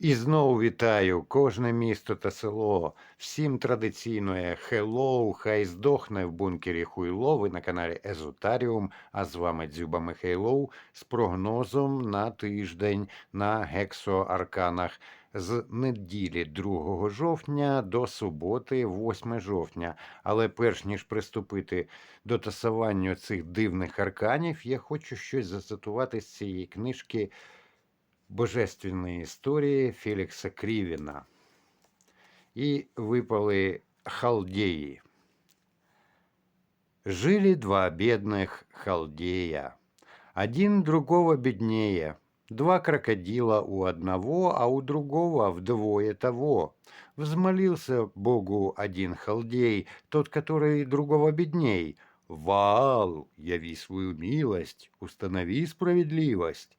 І знову вітаю кожне місто та село. Всім традиційне хеллоу, хай здохне в бункері Хуйло. Ви на каналі Езотаріум. А з вами Дзюба Михайлов з прогнозом на тиждень на гексоарканах з неділі 2 жовтня до суботи, 8 жовтня. Але перш ніж приступити до тасування цих дивних арканів, я хочу щось зацитувати з цієї книжки. Божественные истории Феликса Кривина. И выпали халдеи. Жили два бедных халдея. Один другого беднее. Два крокодила у одного, а у другого вдвое того. Взмолился Богу один халдей, тот, который другого бедней. Ваал, яви свою милость, установи справедливость.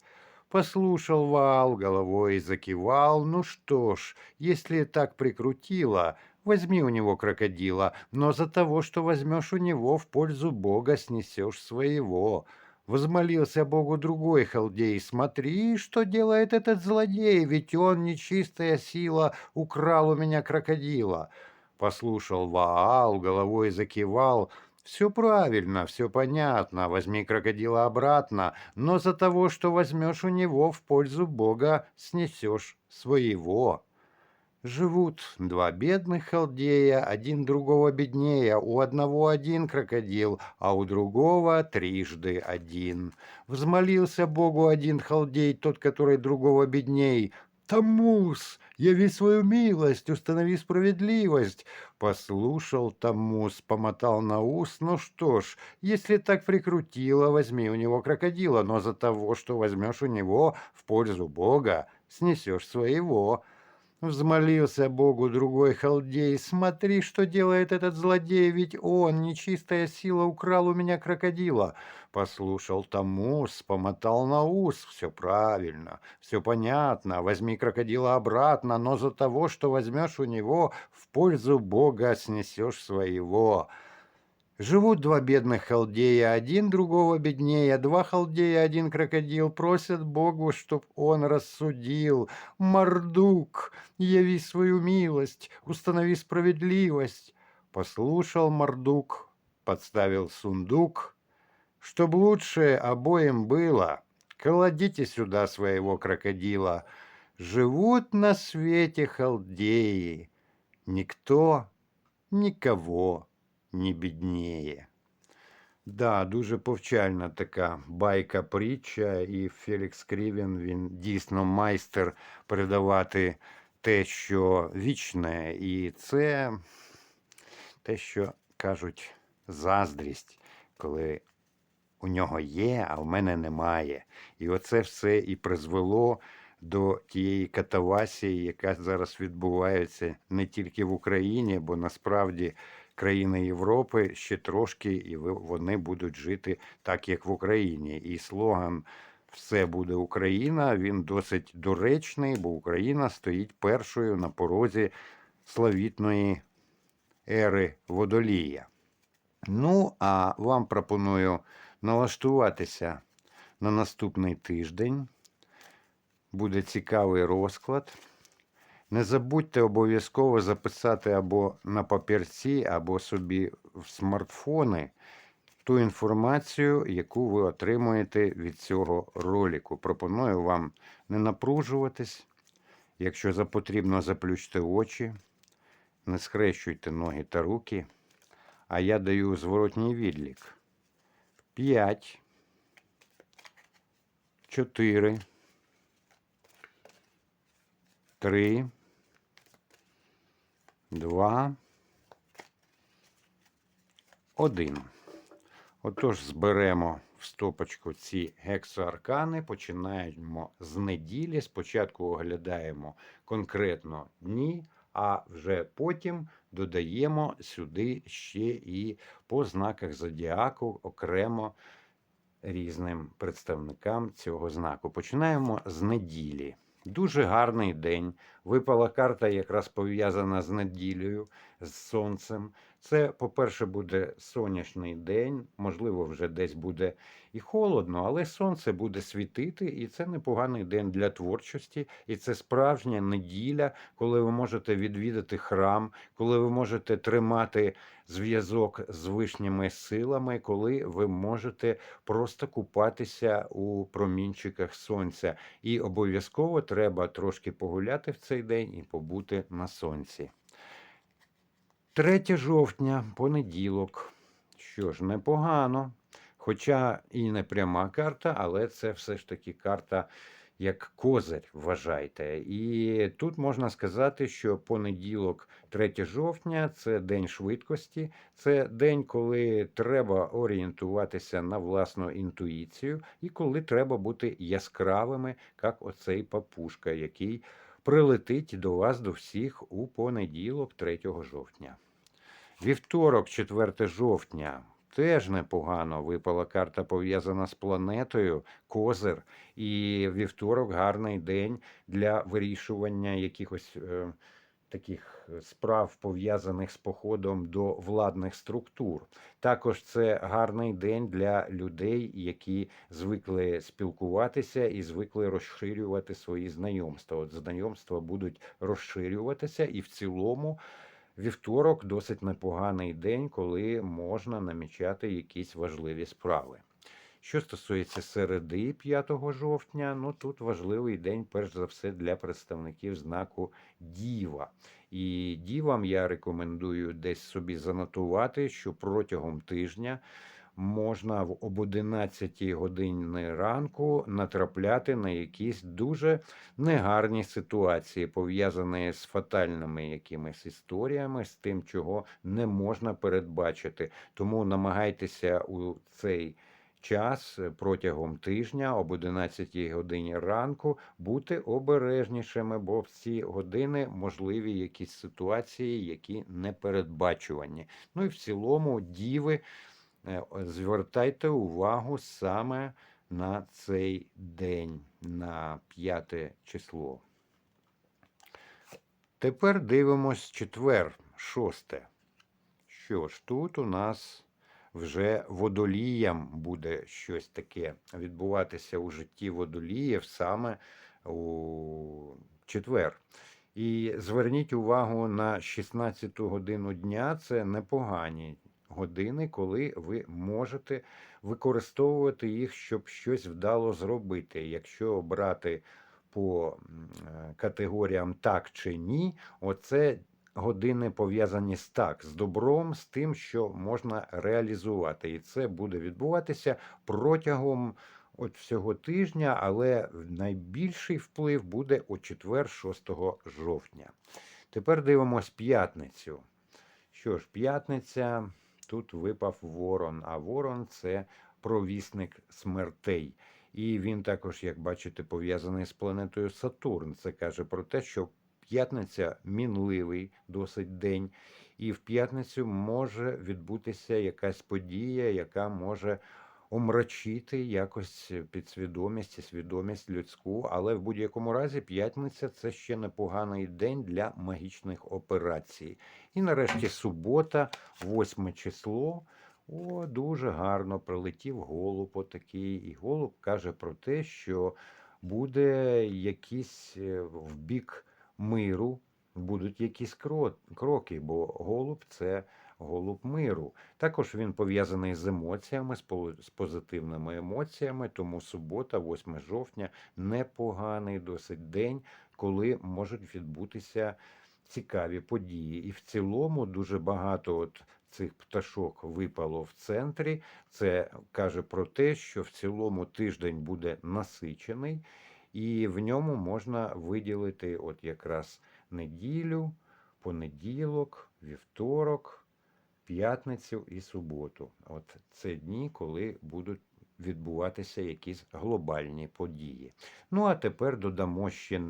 Послушал Ваал, головой закивал. Ну что ж, если так прикрутило, возьми у него крокодила, но за того, что возьмешь у него, в пользу Бога снесешь своего. Возмолился Богу другой халдей. Смотри, что делает этот злодей, ведь он, нечистая сила, украл у меня крокодила. Послушал Ваал, головой закивал. Все правильно, все понятно, возьми крокодила обратно, но за того, что возьмешь у него, в пользу Бога снесешь своего. Живут два бедных халдея, один другого беднее, у одного один крокодил, а у другого трижды один. Взмолился Богу один халдей, тот, который другого бедней. «Тамус, яви свою милость, установи справедливость!» Послушал Тамус, помотал на ус. «Ну что ж, если так прикрутило, возьми у него крокодила, но за того, что возьмешь у него в пользу Бога, снесешь своего». Взмолился Богу другой халдей. «Смотри, что делает этот злодей, ведь он, нечистая сила, украл у меня крокодила». Послушал Тамус, помотал на ус. «Все правильно, все понятно. Возьми крокодила обратно, но за того, что возьмешь у него, в пользу Бога снесешь своего». Живут два бедных халдея, один другого беднее, два халдея, один крокодил, просят Богу, чтоб он рассудил. Мордук, яви свою милость, установи справедливость. Послушал Мордук, подставил сундук. Чтоб лучше обоим было, кладите сюда своего крокодила. Живут на свете халдеи, никто никого не бідніє. Да, дуже повчальна така байка притча, і Фелікс Крівін він дійсно майстер передавати те, що вічне, і це те, що кажуть, заздрість, коли у нього є, а в мене немає. І оце все і призвело до тієї катавасії, яка зараз відбувається не тільки в Україні, бо насправді країни Європи ще трошки, і вони будуть жити так, як в Україні. І слоган Все буде Україна. Він досить доречний, бо Україна стоїть першою на порозі славітної ери водолія. Ну, а вам пропоную налаштуватися на наступний тиждень. Буде цікавий розклад. Не забудьте обов'язково записати або на папірці, або собі в смартфони ту інформацію, яку ви отримуєте від цього ролику. Пропоную вам не напружуватись. Якщо за потрібно, заплющте очі, не схрещуйте ноги та руки. А я даю зворотній відлік. 5, 4, 3, Два. Один. Отож, зберемо в стопочку ці гексоаркани, починаємо з неділі. Спочатку оглядаємо конкретно дні, а вже потім додаємо сюди ще і по знаках зодіаку окремо різним представникам цього знаку. Починаємо з неділі. Дуже гарний день Випала карта, якраз пов'язана з неділею, з сонцем. Це, по-перше, буде сонячний день, можливо, вже десь буде і холодно, але сонце буде світити, і це непоганий день для творчості. І це справжня неділя, коли ви можете відвідати храм, коли ви можете тримати зв'язок з вишніми силами, коли ви можете просто купатися у промінчиках сонця. І обов'язково треба трошки погуляти в цей день і побути на сонці. 3 жовтня, понеділок. Що ж, непогано. Хоча і не пряма карта, але це все ж таки карта як козир, вважайте. І тут можна сказати, що понеділок, 3 жовтня, це день швидкості, це день, коли треба орієнтуватися на власну інтуїцію, і коли треба бути яскравими, як оцей папушка, який прилетить до вас до всіх у понеділок, 3 жовтня. Вівторок, 4 жовтня. Теж непогано випала карта пов'язана з планетою, козир. І вівторок гарний день для вирішування якихось е, таких справ, пов'язаних з походом до владних структур. Також це гарний день для людей, які звикли спілкуватися і звикли розширювати свої знайомства. От знайомства будуть розширюватися, і в цілому. Вівторок досить непоганий день, коли можна намічати якісь важливі справи. Що стосується середи 5 жовтня, ну тут важливий день, перш за все, для представників знаку Діва. І дівам я рекомендую десь собі занотувати, що протягом тижня можна в об 11 годині ранку натрапляти на якісь дуже негарні ситуації, пов'язані з фатальними якимись історіями, з тим, чого не можна передбачити. Тому намагайтеся у цей час протягом тижня об 11 годині ранку бути обережнішими, бо в ці години можливі якісь ситуації, які непередбачувані. Ну і в цілому діви. Е, звертайте увагу саме на цей день, на 5 число. Тепер дивимось четвер, шосте. Що ж, тут у нас вже водоліям буде щось таке відбуватися у житті водоліїв саме у четвер. І зверніть увагу на 16 годину дня це непогані години, коли ви можете використовувати їх, щоб щось вдало зробити. Якщо брати по е, категоріям так чи ні, оце години пов'язані з так, з добром, з тим, що можна реалізувати. І це буде відбуватися протягом. От всього тижня, але найбільший вплив буде у четвер, 6 жовтня. Тепер дивимось п'ятницю. Що ж, п'ятниця тут випав Ворон, а Ворон це провісник смертей. І він також, як бачите, пов'язаний з планетою Сатурн. Це каже про те, що п'ятниця мінливий досить день, і в п'ятницю може відбутися якась подія, яка може омрачити якось підсвідомість і свідомість людську, але в будь-якому разі п'ятниця це ще непоганий день для магічних операцій. І нарешті субота, 8 число. О, дуже гарно прилетів голуб отакий. І голуб каже про те, що буде якийсь е, в бік миру, будуть якісь кроки, бо голуб це голуб миру. Також він пов'язаний з емоціями, з позитивними емоціями. Тому субота, 8 жовтня, непоганий досить день, коли можуть відбутися цікаві події. І в цілому дуже багато от цих пташок випало в центрі. Це каже про те, що в цілому тиждень буде насичений, і в ньому можна виділити от якраз неділю, понеділок, вівторок п'ятницю і суботу. От це дні, коли будуть відбуватися якісь глобальні події. Ну а тепер додамо ще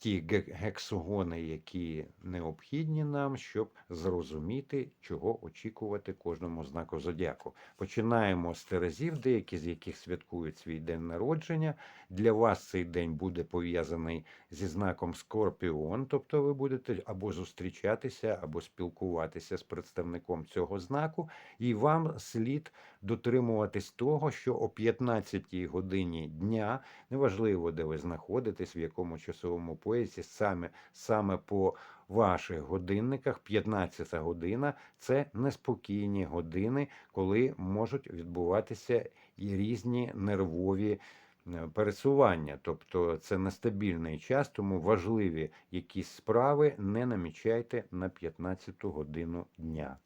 ті ге- гексогони, які необхідні нам, щоб зрозуміти, чого очікувати кожному знаку зодіаку. Починаємо з терезів, деякі з яких святкують свій день народження. Для вас цей день буде пов'язаний зі знаком Скорпіон, тобто ви будете або зустрічатися, або спілкуватися з представником цього знаку, і вам слід дотримуватись того, що о 15 годині дня, неважливо, де ви знаходитесь, в якому часовому поясі, саме, саме по ваших годинниках, 15 година це неспокійні години, коли можуть відбуватися і різні нервові е, пересування. Тобто це нестабільний час, тому важливі якісь справи не намічайте на 15 годину дня.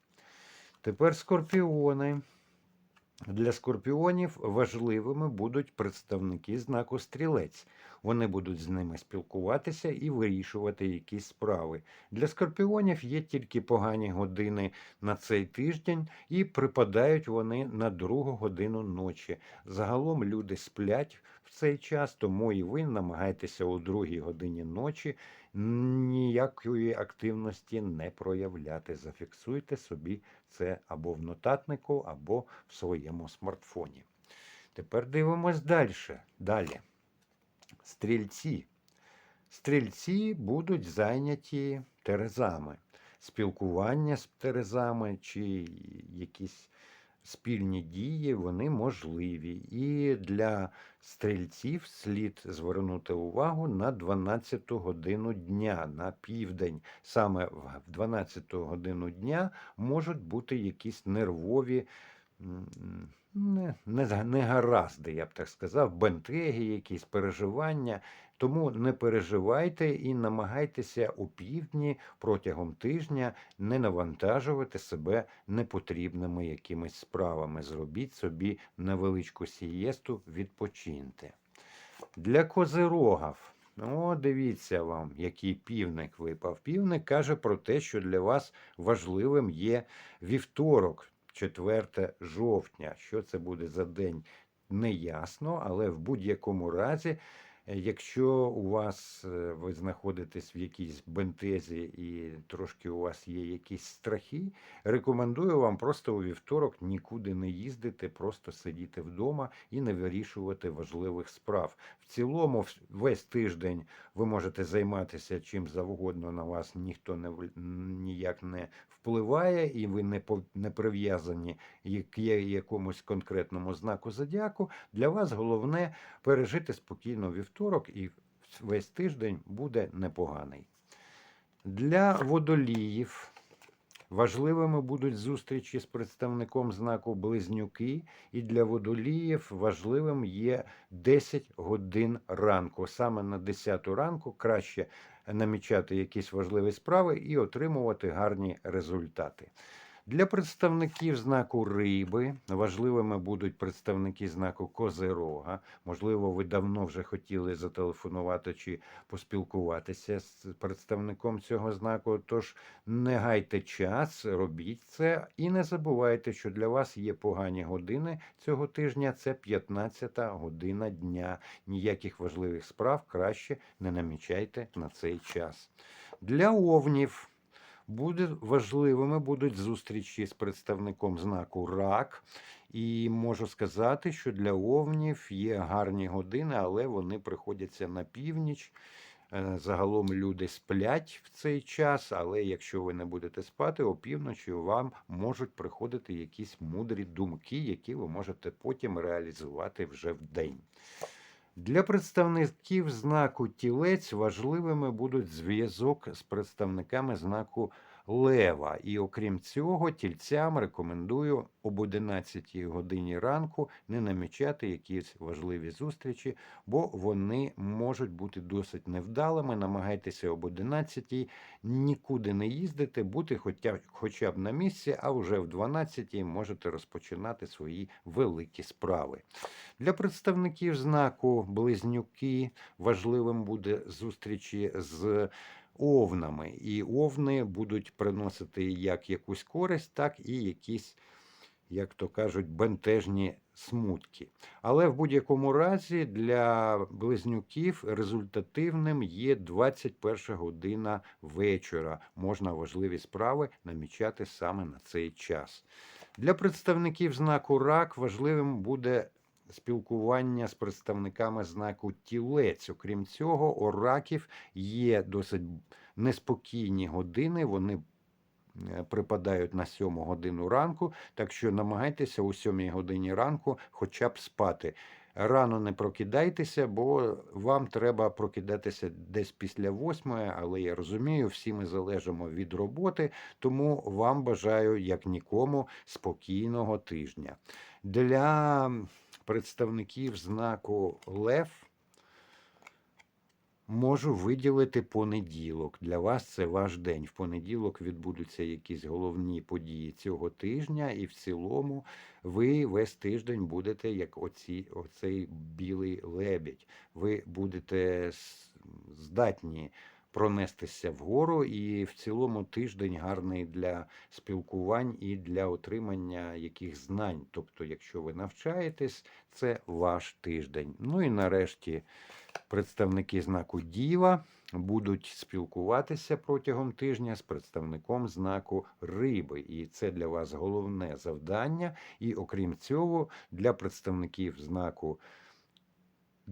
Тепер скорпіони. Для скорпіонів важливими будуть представники знаку стрілець. Вони будуть з ними спілкуватися і вирішувати якісь справи. Для скорпіонів є тільки погані години на цей тиждень, і припадають вони на другу годину ночі. Загалом люди сплять в цей час, тому і ви намагайтеся у другій годині ночі ніякої активності не проявляти. Зафіксуйте собі це або в нотатнику, або в своєму смартфоні. Тепер дивимось далі. Далі. Стрільці. Стрільці будуть зайняті терезами. Спілкування з терезами чи якісь спільні дії, вони можливі. І для стрільців слід звернути увагу на 12 годину дня, на південь. Саме в 12 годину дня можуть бути якісь нервові. Не, не, не гаразди, я б так сказав, бентеги, якісь переживання. Тому не переживайте і намагайтеся у півдні протягом тижня не навантажувати себе непотрібними якимись справами. Зробіть собі невеличку сієсту, відпочиньте. Для козирогів. О, дивіться вам, який півник випав. Півник каже про те, що для вас важливим є вівторок, 4 жовтня. Що це буде за день, не ясно, але в будь-якому разі, якщо у вас е, ви знаходитесь в якійсь бентезі і трошки у вас є якісь страхи, рекомендую вам просто у вівторок нікуди не їздити, просто сидіти вдома і не вирішувати важливих справ. В цілому, весь тиждень ви можете займатися чим завгодно на вас, ніхто не ніяк не впливає, і ви не не прив'язані є якомусь конкретному знаку зодіаку. Для вас головне пережити спокійно вівторок, і весь тиждень буде непоганий. Для водоліїв важливими будуть зустрічі з представником знаку Близнюки, і для водоліїв важливим є 10 годин ранку. Саме на 10 ранку краще намічати якісь важливі справи і отримувати гарні результати. Для представників знаку риби важливими будуть представники знаку Козирога. Можливо, ви давно вже хотіли зателефонувати чи поспілкуватися з представником цього знаку. Тож не гайте час, робіть це і не забувайте, що для вас є погані години цього тижня. Це 15 година дня. Ніяких важливих справ краще не намічайте на цей час. Для овнів. Буде важливими будуть зустрічі з представником знаку РАК. І можу сказати, що для овнів є гарні години, але вони приходяться на північ. Е, Загалом люди сплять в цей час, але якщо ви не будете спати, опівночі вам можуть приходити якісь мудрі думки, які ви можете потім реалізувати вже в день. Для представників знаку тілець важливими будуть зв'язок з представниками знаку лева. І окрім цього, тільцям рекомендую об 11 годині ранку не намічати якісь важливі зустрічі, бо вони можуть бути досить невдалими. Намагайтеся об 11 нікуди не їздити, бути хоча, б на місці, а вже в 12 можете розпочинати свої великі справи. Для представників знаку близнюки важливим буде зустрічі з овнами, і овни будуть приносити як якусь користь, так і якісь, як то кажуть, бентежні смутки. Але в будь-якому разі для близнюків результативним є 21 година вечора. Можна важливі справи намічати саме на цей час. Для представників знаку рак важливим буде спілкування з представниками знаку тілець. Окрім цього, у раків є досить неспокійні години. Вони е, припадають на 7 годину ранку, так що намагайтеся у 7 годині ранку хоча б спати. Рано не прокидайтеся, бо вам треба прокидатися десь після восьмої, але я розумію, всі ми залежимо від роботи, тому вам бажаю, як нікому, спокійного тижня. Для представників знаку Лев можу виділити понеділок. Для вас це ваш день. В понеділок відбудуться якісь головні події цього тижня, і в цілому ви весь тиждень будете як оці, оцей білий лебідь. Ви будете здатні пронестися вгору, і в цілому тиждень гарний для спілкувань і для отримання яких знань. Тобто, якщо ви навчаєтесь, це ваш тиждень. Ну і нарешті представники знаку Діва будуть спілкуватися протягом тижня з представником знаку Риби. І це для вас головне завдання. І окрім цього, для представників знаку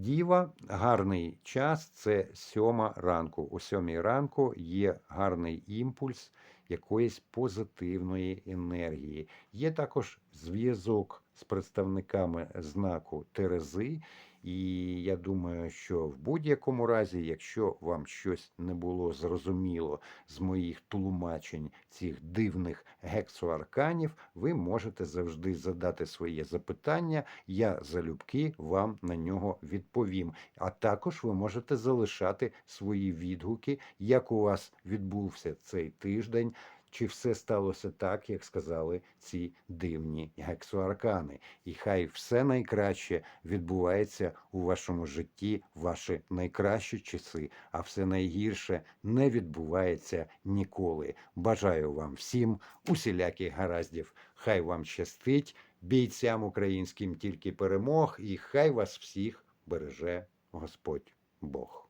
Діва гарний час це сьома ранку. У сьомій ранку є гарний імпульс якоїсь позитивної енергії. Є також зв'язок з представниками знаку Терези. І я думаю, що в будь-якому разі, якщо вам щось не було зрозуміло з моїх тлумачень цих дивних гексоарканів, ви можете завжди задати своє запитання. Я залюбки вам на нього відповім. А також ви можете залишати свої відгуки, як у вас відбувся цей тиждень. Чи все сталося так, як сказали ці дивні гексоаркани? І хай все найкраще відбувається у вашому житті, ваші найкращі часи, а все найгірше не відбувається ніколи. Бажаю вам всім усіляких гараздів. Хай вам щастить, бійцям українським тільки перемог, і хай вас всіх береже Господь Бог.